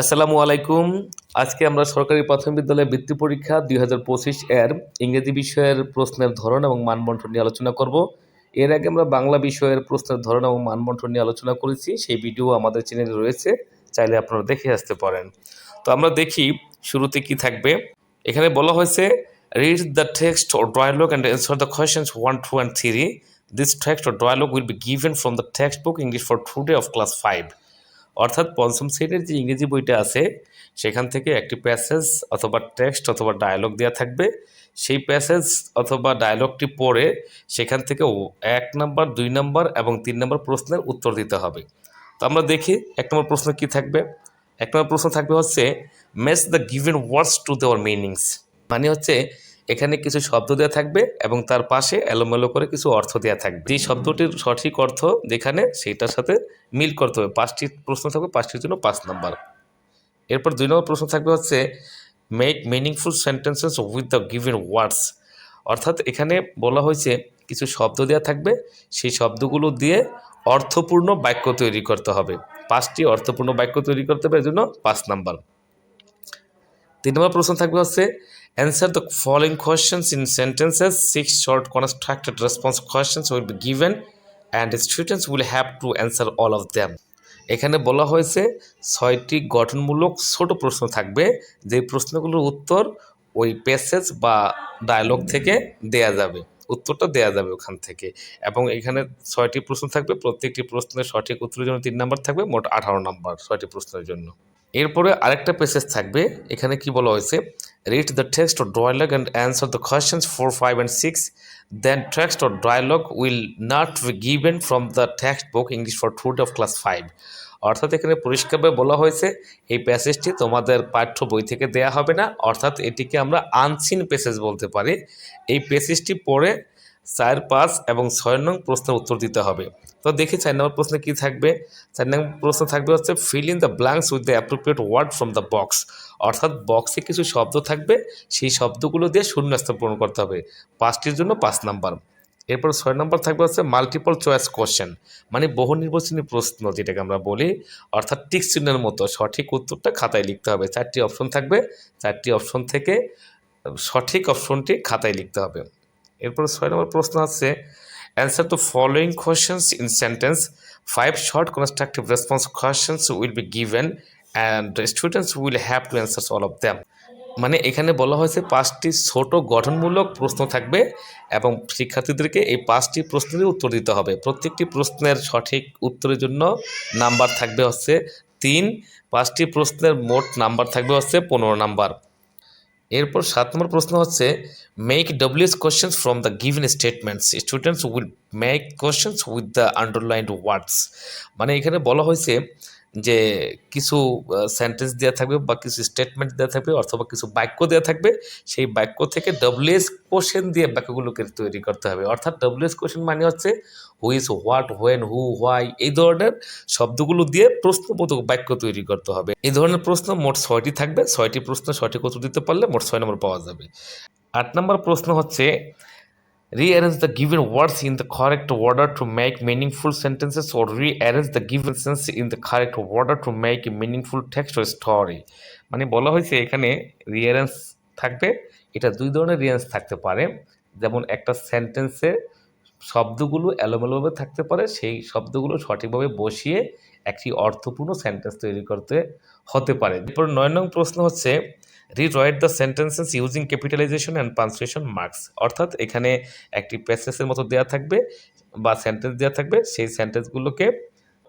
আসসালামু আলাইকুম। আজকে আমরা সরকারি প্রাথমিক বিদ্যালয়ে বৃত্তি পরীক্ষা দুই হাজার পঁচিশ এর ইংরেজি বিষয়ের প্রশ্নের ধরন এবং মানবন্টন নিয়ে আলোচনা করব। এর আগে আমরা বাংলা বিষয়ের প্রশ্নের ধরন এবং মানবন্টন নিয়ে আলোচনা করেছি সেই ভিডিও আমাদের চ্যানেলে রয়েছে চাইলে আপনারা দেখে আসতে পারেন। তো আমরা দেখি শুরুতে কি থাকবে। এখানে বলা হয়েছে read the text or dialogue and answer the questions 1, 2 and 3 this text or dialogue will be given from the textbook english for today of class 5 অর্থাৎ পঞ্চম শ্রেণির যে ইংরেজি বইটা আছে, সেখান থেকে একটি প্যাসেজ অথবা টেক্সট অথবা ডায়ালগ দেওয়া থাকবে। সেই প্যাসেজ অথবা ডায়ালগটি পড়ে সেখান থেকে এক নাম্বার, দুই নাম্বার এবং তিন নাম্বার প্রশ্নের উত্তর দিতে হবে। তো আমরা দেখি এক নম্বর প্রশ্ন কি থাকবে? এক নম্বর প্রশ্ন থাকবে হচ্ছে match the given words to their meanings মানে হচ্ছে এখানে কিছু শব্দ দেওয়া থাকবে এবং তার পাশে এলোমেলো করে কিছু অর্থ দেওয়া থাকবে। যে শব্দটির সঠিক অর্থ যেখানে, সেইটার সাথে মিল করতে হবে। পাঁচটি প্রশ্ন থাকবে, পাঁচটির জন্য পাঁচ নাম্বার। এরপর দুই নম্বর প্রশ্ন থাকবে হচ্ছে make meaningful sentences with the given words অর্থাৎ এখানে বলা হয়েছে, কিছু শব্দ দেওয়া থাকবে, সেই শব্দগুলো দিয়ে অর্থপূর্ণ বাক্য তৈরি করতে হবে। পাঁচটি অর্থপূর্ণ বাক্য তৈরি করতে হবে এর জন্য পাঁচ নাম্বার। তিন নম্বর প্রশ্ন থাকবে হচ্ছে answer the following questions in sentences six short constructed response questions will be given and students will have to answer all of them এখানে বলা হয়েছে, ছয়টি গঠনমূলক ছোট প্রশ্ন থাকবে। যে প্রশ্নগুলোর উত্তর ওই প্যাসেজ বা ডায়লগ থেকে দেয়া যাবে। উত্তরটা দেয়া যাবে ওখান থেকে। এবং এখানে ছয়টি প্রশ্ন থাকবে। প্রত্যেকটি প্রশ্নের সঠিক উত্তরের জন্য তিন নাম্বার থাকবে, মোট আঠারো নাম্বার ছয়টি প্রশ্নের জন্য। এরপরে আরেকটা পেসেজ থাকবে, এখানে কি বলা হয়েছে? Read the text or dialogue and answer the questions four five and six then text or dialogue will not be given from the textbook English for today of class five অর্থাৎ এখানে পরিষ্কারভাবে বলা হয়েছে, এই প্যাসেজটি তোমাদের পাঠ্য বই থেকে দেয়া হবে না। অর্থাৎ এটিকে আমরা আনসিন প্যাসেজ বলতে পারি। এই প্যাসেজটি পড়ে চার, পাঁচ এবং ছয় নং প্রশ্নের উত্তর দিতে হবে। তো দেখি চার নম্বর প্রশ্নে কী থাকবে? চার নম্বর প্রশ্ন থাকবে হচ্ছে fill in the blanks with the appropriate word from the box অর্থাৎ বক্সে কিছু শব্দ থাকবে, সেই শব্দগুলো দিয়ে শূন্যস্থান পূরণ করতে হবে। পাঁচটির জন্য পাঁচ নাম্বার। এরপর ছয় নম্বর থাকবে হচ্ছে মাল্টিপল চয়েস কোশ্চেন মানে বহু নির্বাচনী প্রশ্ন যেটাকে আমরা বলি, অর্থাৎ টিক চিহ্নের মতো সঠিক উত্তরটা খাতায় লিখতে হবে। চারটি অপশন থাকবে, চারটি অপশন থেকে সঠিক অপশনটি খাতায় লিখতে হবে। এরপর ছয় নম্বর প্রশ্ন আছে answer to following questions in sentence five short constructive response questions will be given and students will have to answer all of them মানে এখানে বলা হয়েছে পাঁচটি ছোট গঠনমূলক প্রশ্ন থাকবে এবং শিক্ষার্থীদেরকে এই পাঁচটি প্রশ্নেরই উত্তর দিতে হবে। প্রত্যেকটি প্রশ্নের সঠিক উত্তরের জন্য নাম্বার থাকবে হচ্ছে তিন, পাঁচটি প্রশ্নের মোট নাম্বার থাকবে হচ্ছে পনেরো নাম্বার। এরপর সাত নম্বর প্রশ্ন হচ্ছে make WH questions from the given statements students will make questions with the underlined words মানে এখানে বলা হয়েছে যে কিছু সেন্টেন্স দেওয়া থাকবে বা কিছু স্টেটমেন্ট দেওয়া থাকবে অথবা কিছু বাক্য দেওয়া থাকবে, সেই বাক্য থেকে ডব্লিউএস কোশ্চেন দিয়ে বাক্যগুলোকে তৈরি করতে হবে। অর্থাৎ ডব্লিউএস কোশ্চেন মানে হচ্ছে which what when who why এই ধরনের শব্দগুলো দিয়ে প্রশ্নবোধক বাক্য তৈরি করতে হবে। এই ধরনের প্রশ্ন মোট ছয়টি থাকবে। ছয়টি প্রশ্ন সঠিক উত্তর দিতে পারলে মোট ছয় নম্বর পাওয়া যাবে। আট নম্বর প্রশ্ন হচ্ছে rearrange the given words in the correct order to make meaningful sentences or rearrange the given sense in the correct order to make a meaningful text or story মানে বলা হয়েছে এখানে রিয়ারেন্স থাকবে এটা দুই ধরনের রিয়ারেন্স থাকতে পারে যেমন একটা সেন্টেন্সে শব্দগুলো এলোমেলোভাবে থাকতে পারে সেই শব্দগুলো সঠিকভাবে বসিয়ে একটি অর্থপূর্ণ সেন্টেন্স তৈরি করতে হতে পারে এরপর নয় নং প্রশ্ন হচ্ছে rewrite the sentences using capitalisation and punctuation marks অর্থাৎ এখানে একটি প্যাসেজের মতো দেওয়া থাকবে বা সেন্টেন্স দেওয়া থাকবে, সেই সেন্টেন্সগুলোকে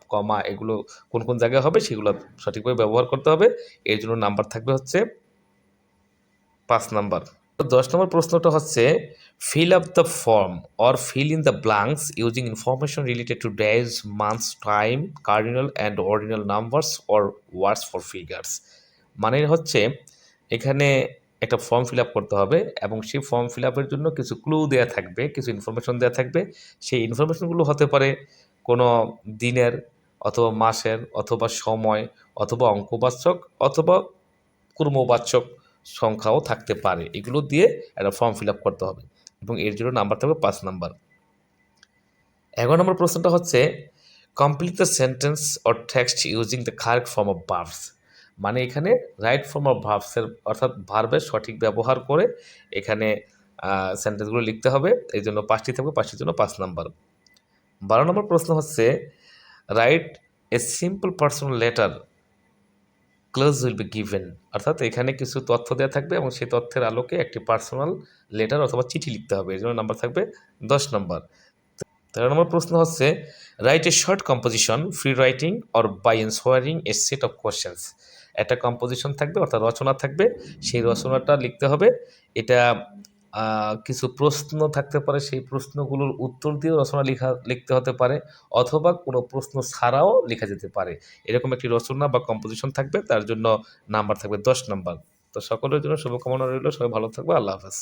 কমা এগুলো কোন কোন জায়গায় হবে সেগুলো সঠিকভাবে ব্যবহার করতে হবে। এর জন্য নাম্বার থাকবে হচ্ছে পাঁচ নাম্বার দশ নম্বর প্রশ্নটা হচ্ছে fill up the form or fill in the blanks using information related to days months time cardinal and ordinal numbers or words for figures মানে হচ্ছে এখানে একটা ফর্ম ফিল আপ করতে হবে এবং সেই ফর্ম ফিল আপের জন্য কিছু ক্লু দেওয়া থাকবে, কিছু ইনফরমেশন দেওয়া থাকবে। সেই ইনফরমেশনগুলো হতে পারে কোনো দিনের অথবা মাসের অথবা সময় অথবা অঙ্কবাচক অথবা কর্মবাচক সংখ্যাও থাকতে পারে। এগুলো দিয়ে একটা ফর্ম ফিল আপ করতে হবে এবং এর জন্য নাম্বার থাকবে পাঁচ নাম্বার এগারো নম্বর প্রশ্নটা হচ্ছে complete the sentence or text using the correct form of verbs মানে এখানে রাইট ফর্ম অফ ভার্বসের অর্থাৎ ভার্বের সঠিক ব্যবহার করে এখানে সেন্টেন্সগুলো লিখতে হবে। এই জন্য পাঁচটি থাকবে, পাঁচটির জন্য পাঁচ নাম্বার বারো নম্বর প্রশ্ন হচ্ছে write a simple personal letter close will be given অর্থাৎ এখানে কিছু তথ্য দেওয়া থাকবে এবং সেই তথ্যের আলোকে একটি পার্সোনাল লেটার অথবা চিঠি লিখতে হবে। এই জন্য নাম্বার থাকবে দশ নম্বর তেরো নম্বর প্রশ্ন হচ্ছে write a short composition free writing or by answering a set of questions একটা কম্পোজিশন থাকবে, অর্থাৎ রচনা থাকবে, সেই রচনাটা লিখতে হবে। এটা কিছু প্রশ্ন থাকতে পারে, সেই প্রশ্নগুলোর উত্তর দিয়েও রচনা লেখা, লিখতে হতে পারে, অথবা কোনো প্রশ্ন ছাড়াও লেখা যেতে পারে। এরকম একটি রচনা বা কম্পোজিশন থাকবে, তার জন্য নাম্বার থাকবে দশ নাম্বার তো সকলের জন্য শুভকামনা রইল, সবাই ভালো থাকবে, আল্লাহ হাফেজ।